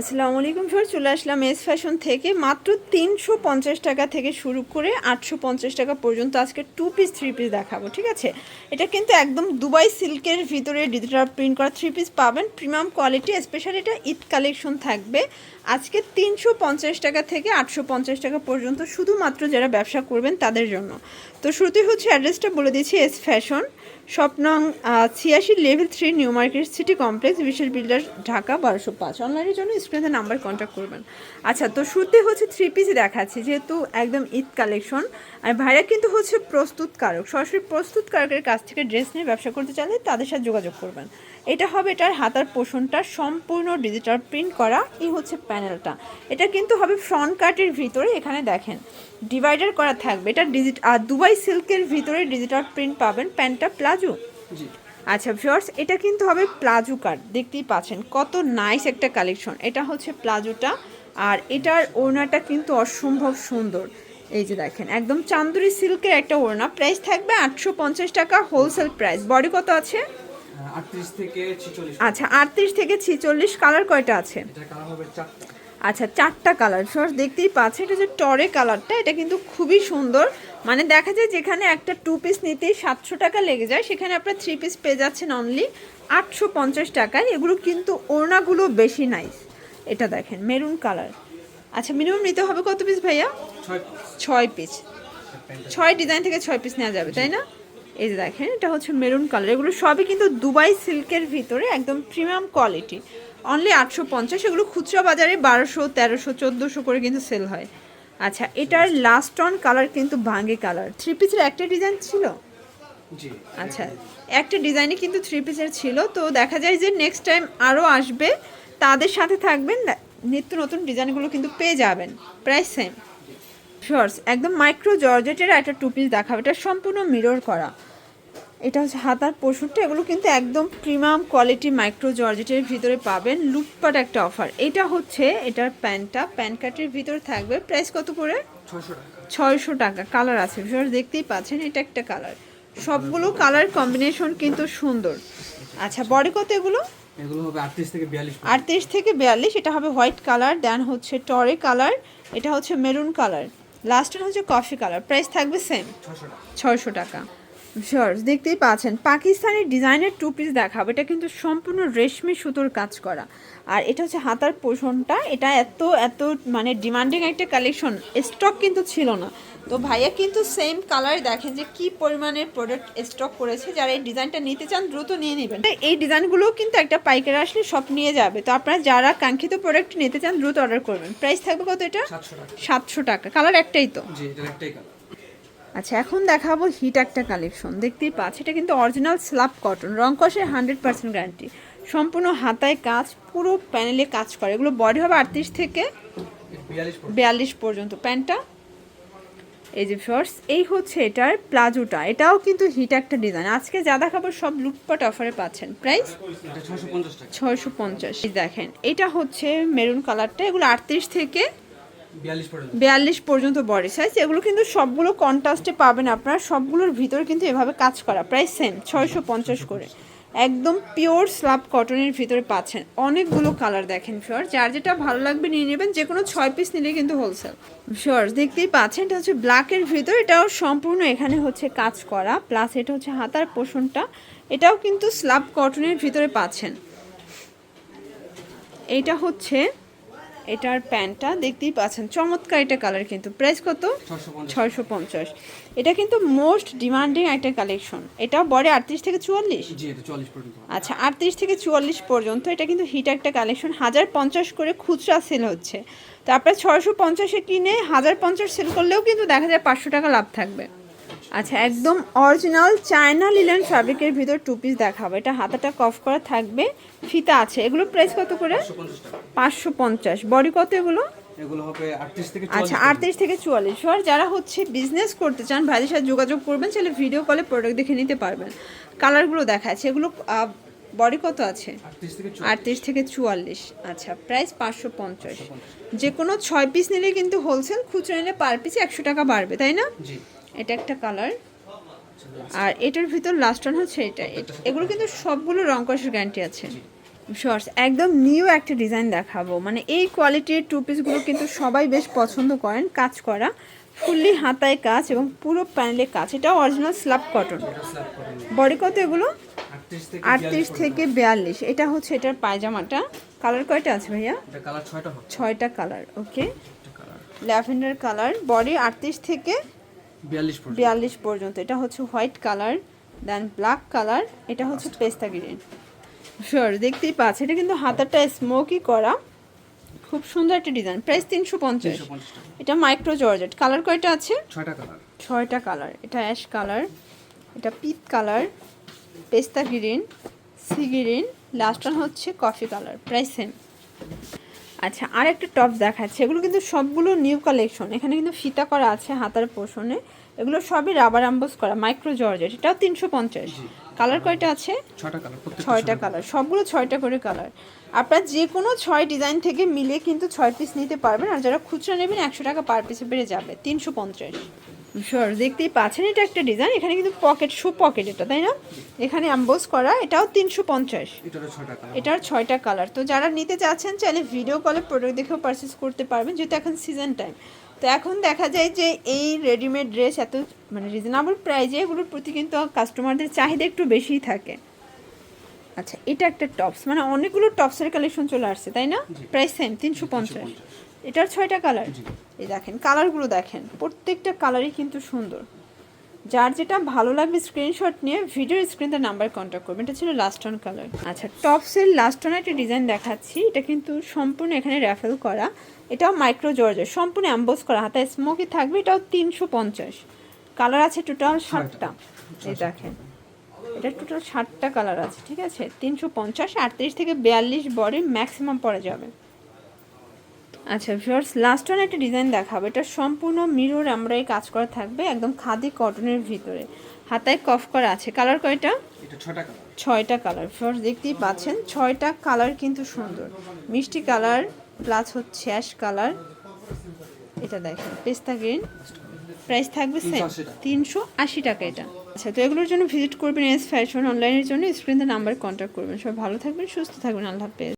আসসালামু আলাইকুম স্যার চলে আসলাম এস ফ্যাশন থেকে। মাত্র তিনশো পঞ্চাশ টাকা থেকে শুরু করে আটশো পঞ্চাশ টাকা পর্যন্ত আজকে টু পিস থ্রি পিস দেখাবো, ঠিক আছে? এটা কিন্তু একদম দুবাই সিল্কের ভিতরে ডিজিটাল প্রিন্ট করা থ্রি পিস পাবেন। প্রিমিয়াম কোয়ালিটি স্পেশালি এটা ঈদ কালেকশন থাকবে। আজকে তিনশো পঞ্চাশ টাকা থেকে আটশো পঞ্চাশ টাকা পর্যন্ত শুধুমাত্র যারা ব্যবসা করবেন তাদের জন্য। তো শুরুতেই হচ্ছে অ্যাড্রেসটা বলে দিচ্ছি এস ফ্যাশন। স্বপ্নং ছিয়াশি level three new market city complex বিশাল বিল্ডার ঢাকা বারোশো পাঁচ। অনলাইনের জন্য স্ক্রিনে নাম্বার কন্ট্যাক্ট করবেন। আচ্ছা তো শুরুতে হচ্ছে থ্রি পিস দেখাচ্ছি, যেহেতু একদম ঈদ কালেকশন আর ভাইরা কিন্তু হচ্ছে প্রস্তুতকারক। সরাসরি প্রস্তুতকারকের কাছ থেকে ড্রেস নিয়ে ব্যবসা করতে চাইলে তাদের সাথে যোগাযোগ করবেন। এটা হবে এটার হাতার পোষণটা, সম্পূর্ণ ডিজিটাল প্রিন্ট করা, এই হচ্ছে প্যানেলটা এটা কিন্তু হবে ফ্রন্ট কাটের ভিতরে, এখানে দেখেন। ডিভাইডার করা থাকবে। এটা ডিজিট আর দুবাই সিল্কের ভিতরে ডিজিটাল প্রিন্ট পাবেন। প্যান্টটা প্লাজো? জি। আচ্ছা ভিউয়ার্স এটা কিন্তু হবে প্লাজো কাট দেখতেই পাচ্ছেন কত নাইস একটা কালেকশন এটা হচ্ছে প্লাজোটা আর এটার ওড়নাটা কিন্তু অসম্ভব সুন্দর। এই যে দেখেন একদম চান্দুরি সিল্কের একটা ওড়না। প্রাইস থাকবে আটশো পঞ্চাশ টাকা হোলসেল প্রাইস বডি কত আছে? আচ্ছা আটত্রিশ থেকে ছিচল্লিশ কালার কয়টা আছে? আচ্ছা চারটা কালার সর দেখতেই পাচ্ছে এটা যে টরে কালারটা এটা কিন্তু খুবই সুন্দর। মানে দেখা যায় যেখানে একটা টু পিস নিতেই সাতশো টাকা লেগে যায় সেখানে আপনার থ্রি পিস পেয়ে যাচ্ছেন অনলি আটশো পঞ্চাশ টাকায়। এগুলো কিন্তু ওড়নাগুলো বেশি নাইস এটা দেখেন মেরুন কালার আচ্ছা মিনিমাম নিতে হবে কত পিস ভাইয়া? ছয় পিস ছয় ডিজাইন থেকে ছয় পিস নেওয়া যাবে তাই না? এই যে দেখেন এটা হচ্ছে মেরুন কালার এগুলো সবই কিন্তু দুবাই সিল্কের ভিতরে একদম প্রিমিয়াম কোয়ালিটি অনলি আটশো পঞ্চাশ এগুলো খুচরা বাজারে বারোশো তেরোশো চোদ্দোশো করে কিন্তু সেল হয়। আচ্ছা এটার লাস্ট অন কালার কিন্তু ভাঙ্গে কালার থ্রি পিসের একটা ডিজাইন ছিল? আচ্ছা একটা ডিজাইনই কিন্তু থ্রি পিসের ছিল। তো দেখা যায় যে নেক্সট টাইম আরও আসবে তাদের সাথে থাকবেন নিত্য নতুন ডিজাইনগুলো কিন্তু পেয়ে যাবেন। প্রাইস সেম শর্টস একদম মাইক্রো জর্জেটের একটা টু পিস দেখাবে। এটা সম্পূর্ণ মিরর করা। এটা হচ্ছে হাতার পশুরটা এগুলো কিন্তু একদম প্রিমিয়াম কোয়ালিটি মাইক্রো জর্জেটের ভিতরে পাবেন। লুটপাট একটা অফার। এটা হচ্ছে এটার প্যান্টটা প্যান্ট কাটের ভিতরে থাকবে। প্রাইস কত করে ছয়শো টাকা। কালার আছে ভিউয়ার্স দেখতেই পাচ্ছেন এটা একটা কালার। সবগুলো কালার কম্বিনেশন কিন্তু সুন্দর। আচ্ছা বডি কত এগুলো? এগুলো হবে আটত্রিশ থেকে বিয়াল্লিশ থেকে এটা হবে হোয়াইট কালার দেন হচ্ছে টরে কালার এটা হচ্ছে মেরুন কালার। লাস্টের হচ্ছে কফি কালার। প্রাইস থাকবে সেম? টাকা। ছয়শো টাকা। শিওর দেখতেই পাচ্ছেন। পাকিস্তানের ডিজাইনের টু পিস দেখাবো। এটা কিন্তু সম্পূর্ণ রেশমি সুতোর কাজ করা। আর এটা হচ্ছে হাতার পোষণটা। এটা এত এত মানে ডিমান্ডিং একটা কালেকশন স্টক কিন্তু ছিল না। তো ভাইয়া কিন্তু সেম কালার দেখেন যে কি পরিমাণের প্রোডাক্ট স্টক করেছে। যারা এই ডিজাইনটা নিতে চান দ্রুত নিয়ে নেবেন। এই ডিজাইনগুলো কিন্তু একটা পাইকারি আসলে সব নিয়ে যাবে। তো আপনারা যারা কাঙ্ক্ষিত প্রোডাক্ট নিতে চান দ্রুত অর্ডার করবেন। প্রাইস থাকবে কত এটা? সাতশো টাকা। কালার একটাই তো? জি একটাই কালার আচ্ছা এখন দেখাবো হিট একটা কালেকশন দেখতেই পাচ্ছি এটা কিন্তু অরিজিনাল স্লাব কটন রং কষের হান্ড্রেড পার্সেন্ট গ্যারান্টি সম্পূর্ণ হাতায় কাজ পুরো প্যানেলে কাজ করে। এগুলো বডি হবে আটত্রিশ থেকে বিয়াল্লিশ পর্যন্ত। প্যান্টটা এই যে শর্টস এই হচ্ছে এটার প্লাজোটা। এটাও কিন্তু হিট একটা ডিজাইন আজকে যা দেখাবো সব লুটপাট অফারে পাচ্ছেন। প্রাইস ছয়শো পঞ্চাশ ছয়শো পঞ্চাশ। দেখেন এটা হচ্ছে মেরুন কালারটা এগুলো আটত্রিশ থেকে বিয়াল্লিশ পর্যন্ত। বডি সাইজ এগুলো কিন্তু সবগুলো কন্ট্রাস্টে পাবেন আপনারা, সবগুলোর ভিতরে কিন্তু এভাবে কাজ করা, প্রায় সেম ছয়শো পঞ্চাশ করে। একদম পিওর স্লাব কটনের ভিতরে পাচ্ছেন। অনেকগুলো কালার দেখেন ফিওর যার যেটা ভালো লাগবে নিয়ে নেবেন যে কোনো ছয় পিস নিলে কিন্তু হোলসেল শিওর দেখতেই পাচ্ছেন, এটা হচ্ছে ব্ল্যাকের ভিতর, এটাও সম্পূর্ণ এখানে হচ্ছে কাজ করা প্লাস এটা হচ্ছে হাতার পোষণটা, এটাও কিন্তু স্লাব কটনের ভিতরে পাচ্ছেন। এইটা হচ্ছে এটার প্যান্টটা দেখতেই পাচ্ছেন চমৎকার এটা কালার কিন্তু। প্রাইস কত? ছয়শো পঞ্চাশ। এটা কিন্তু মোস্ট ডিমান্ডিং একটা কালেকশন এটা বড় আটত্রিশ থেকে চুয়াল্লিশ? আচ্ছা আটত্রিশ থেকে চুয়াল্লিশ পর্যন্ত এটা কিন্তু হিট একটা কালেকশন হাজার পঞ্চাশ করে খুচরা সেল হচ্ছে। তারপরে ছয়শো পঞ্চাশে কিনে হাজার পঞ্চাশ সেল করলেও কিন্তু দেখা যায় পাঁচশো টাকা লাভ থাকবে। আচ্ছা একদম অরিজিনাল চায়না লিলেন ফ্যাব্রিকের ভিতর টু পিস দেখাবো। এটা হাতাটা কফ করা থাকবে ফিতা আছে। এগুলো প্রাইস কত করে? পাঁচশো পঞ্চাশ। বডি কত এগুলো? আচ্ছা আটত্রিশ থেকে চুয়াল্লিশ। আর যারা হচ্ছে বিজনেস করতে চান ভাইদের সাথে যোগাযোগ করবেন তাহলে ভিডিও কলে প্রোডাক্ট দেখে নিতে পারবেন। কালারগুলো দেখাচ্ছে। এগুলো বডি কত আছে? আটত্রিশ থেকে চুয়াল্লিশ। আচ্ছা প্রাইস পাঁচশো পঞ্চাশ। যে কোনো ছয় পিস নিলে কিন্তু হোলসেল খুচরো নিলে পার পিস একশো টাকা বাড়বে তাই না? জি। এটা একটা কালার। আর এটার ভিতর লাস্ট ওয়ান হচ্ছে এটা। এগুলো কিন্তু সবগুলো রং কষের গ্যারান্টি আছে। শর্টস একদম নিউ একটা ডিজাইন দেখাবো। মানে এই কোয়ালিটির টু পিসগুলো কিন্তু সবাই বেশ পছন্দ করেন কাজ করা। ফুললি হাতায় কাজ এবং পুরো প্যানেলে কাজ। এটা অরিজিনাল স্ল্যাব কটন বডি কত এগুলো? আটত্রিশ থেকে বিয়াল্লিশ এটা হচ্ছে এটার পায়জামাটা। কালার কয়টা আছে ভাইয়া? ছয়টা colour okay lavender colour body আটত্রিশ থেকে বিয়াল্লিশ পর্যন্ত। এটা হচ্ছে white colour then black colour এটা হচ্ছে পেস্তা গ্রিন। শিওর দেখতেই পাচ্ছ এটা কিন্তু হাতাটা স্মোকি করা। খুব সুন্দর একটা ডিজাইন প্রাইস তিনশো পঞ্চাশ। এটা মাইক্রো জর্জেট কালার কয়টা আছে? ছয়টা কালার ছয়টা কালার এটা অ্যাশ কালার এটা পিত কালার পেস্তা green sea green last one হচ্ছে কফি কালার প্রাইস সেম আচ্ছা আর একটা টপ দেখাচ্ছে। এগুলো কিন্তু সবগুলো নিউ কালেকশন এখানে কিন্তু ফিতা করা আছে হাতার পোষণে। এগুলো সবই রাবার অ্যাম্বোস করা মাইক্রো জর্জেট এটাও তিনশো পঞ্চাশ। কালার কয়টা আছে? ছয়টা কালার ছয়টা কালার সবগুলো ছয়টা করে কালার আপনার যে কোনো ছয় ডিজাইন থেকে মিলে কিন্তু ছয় পিস নিতে পারবেন। আর যারা খুচরা নেবেন একশো টাকা পার পিসে বেড়ে যাবে তিনশো পঞ্চাশ। দেখতেই পাচ্ছেন এটা একটা ডিজাইন এখানে কিন্তু পকেট শো পকেট এটা তাই না? এখানে অ্যাম্বোস করা এটাও তিনশো পঞ্চাশ। এটার ছয়টা কালার তো যারা নিতে চাচ্ছেন চাইলে ভিডিও কলে প্রোডাক্ট দেখেও পারচেস করতে পারবেন যেহেতু এখন সিজন টাইম তো এখন দেখা যায় যে এই রেডিমেড ড্রেস এত মানে রিজনেবল প্রাইজে এগুলোর প্রতি কিন্তু কাস্টমারদের চাহিদা একটু বেশিই থাকে। আচ্ছা এটা একটা টপস মানে অনেকগুলো টপসের কালেকশন চলে আসছে তাই না? প্রাইস সেম তিনশো পঞ্চাশ। এটার ছয়টা কালার এই দেখেন কালারগুলো দেখেন প্রত্যেকটা কালারই কিন্তু সুন্দর। যার যেটা ভালো লাগবে স্ক্রিনশট নিয়ে ভিডিও স্ক্রিনতে নাম্বার কন্ট্যাক্ট করবেন। এটা ছিল লাস্ট অন কালার আচ্ছা টপসের লাস্ট অন একটা ডিজাইন দেখাচ্ছি। এটা কিন্তু সম্পূর্ণ এখানে র্যাফেল করা। এটাও মাইক্রো জর্জের সম্পূর্ণ অ্যাম্বোস করা। হাতায় স্মোকি থাকবে এটাও তিনশো পঞ্চাশ। কালার আছে টোটাল ষাটটা এই দেখেন এটা টোটাল ষাটটা কালার আছে ঠিক আছে? তিনশো পঞ্চাশ আটত্রিশ থেকে বিয়াল্লিশ বডি ম্যাক্সিমাম পরে যাবে। আচ্ছা ভিউয়ার্স লাস্ট ওয়ান একটা ডিজাইন দেখাবো। এটা সম্পূর্ণ মিরর আমরা এই কাজ করা থাকবে একদম খাদি কটনের ভিতরে। হাতায় কফ করা আছে। কালার কয়টা? এটা ছয়টা কালার ছয়টা কালার ভিউয়ার্স দেখতেই পাচ্ছেন ছয়টা কালার কিন্তু সুন্দর। মিষ্টি কালার প্লাস হচ্ছে অ্যাশ কালার এটা দেখেন পেস্তা গ্রিন প্রাইস থাকবে সেম তিনশো আশি টাকা। এটা। আচ্ছা তো এগুলোর জন্য ভিজিট করবেন এস ফ্যাশন অনলাইনের জন্য। স্ক্রিনে নাম্বার কন্ট্যাক্ট করবেন। সবাই ভালো থাকবেন সুস্থ থাকবেন। আল্লাহ হাফেজ।